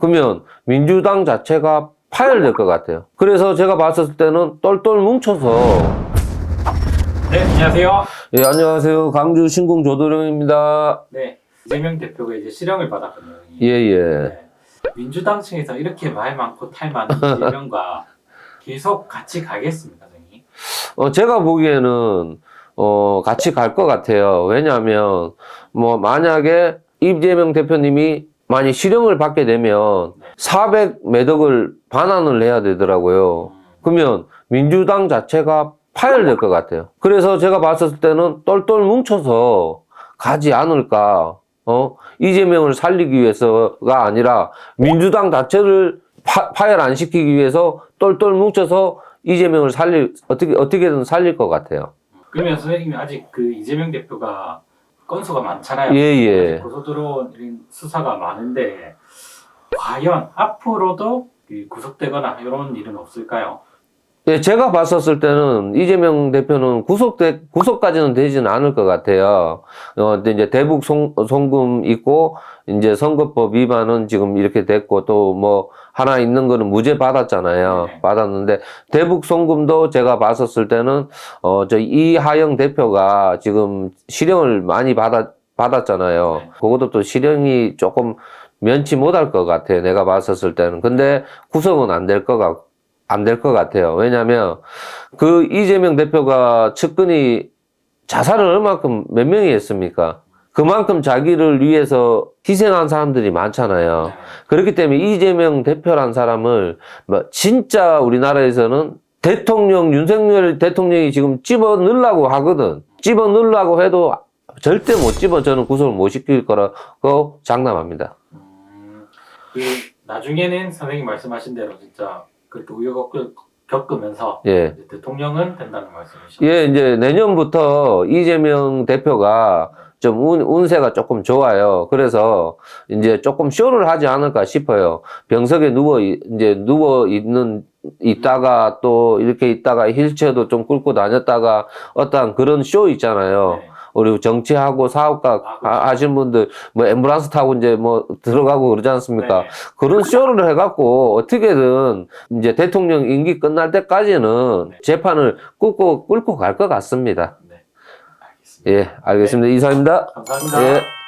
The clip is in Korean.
그러면 민주당 자체가 파열될 것 같아요. 그래서 제가 봤을 때는 똘똘 뭉쳐서 네, 안녕하세요. 예, 안녕하세요. 강주 신궁 조도령입니다. 네, 이재명 대표가 이제 실형을 받았거든요. 예, 예. 네. 민주당 층에서 이렇게 말 많고 탈 많은 이재명과 계속 같이 가겠습니다, 선생님. 어, 제가 보기에는, 어, 같이 갈 것 같아요. 왜냐하면, 뭐, 만약에 이재명 대표님이 많이 실형을 받게 되면 400 매덕을 반환을 해야 되더라고요. 그러면 민주당 자체가 파열될 것 같아요. 그래서 제가 봤을 때는 똘똘 뭉쳐서 가지 않을까. 어? 이재명을 살리기 위해서가 아니라 민주당 자체를 파, 파열 안 시키기 위해서 똘똘 뭉쳐서 이재명을 살릴, 어떻게, 어떻게든 살릴 것 같아요. 그러면 선생님이 아직 그 이재명 대표가 건수가 많잖아요. 예, 예. 고소 들어온 이런 수사가 많은데 과연 앞으로도 그 구속되거나 이런 일은 없을까요? 예, 제가 봤었을 때는 이재명 대표는 구속돼, 구속까지는 되지는 않을 것 같아요. 어, 근데 이제 대북 송, 송금 있고, 이제 선거법 위반은 지금 이렇게 됐고, 또 뭐, 하나 있는 거는 무죄 받았잖아요. 네. 받았는데, 대북 송금도 제가 봤었을 때는, 어, 저 이하영 대표가 지금 실형을 많이 받았, 받았잖아요. 네. 그것도 또 실형이 조금 면치 못할 것 같아요. 내가 봤었을 때는. 근데 구속은 안 될 것 같고, 안 될 것 같아요. 왜냐면 그 이재명 대표가 측근이 자살을 얼마큼 몇 명이 했습니까? 그만큼 자기를 위해서 희생한 사람들이 많잖아요. 네. 그렇기 때문에 이재명 대표란 사람을 뭐 진짜 우리나라에서는 대통령 윤석열 대통령이 지금 집어 넣으려고 하거든. 집어 넣으려고 해도 절대 못 집어 저는 구속을 못 시킬 거라고 장담합니다. 음, 그 나중에는 선생님 말씀하신 대로 진짜 그렇게 우여곡절 겪으면서 예. 이제 대통령은 된다는 말씀이시죠? 예, 이제 내년부터 이재명 대표가 좀 운, 운세가 조금 좋아요. 그래서 이제 조금 쇼를 하지 않을까 싶어요. 병석에 누워, 있- 이제 누워 있는, 있다가 또 이렇게 있다가 힐체어도 좀 끌고 다녔다가 어떠한 그런 쇼 있잖아요. 네. 우리 정치하고 사업가 아, 그렇죠. 하- 하신 분들 뭐 앰뷸런스 타고 이제 뭐 들어가고 그러지 않습니까? 네. 그런 쇼를 해갖고 어떻게든 이제 대통령 임기 끝날 때까지는 네. 재판을 끌고 끌고 갈 것 같습니다. 네. 알겠습니다. 예, 알겠습니다. 이상입니다. 감사합니다. 예.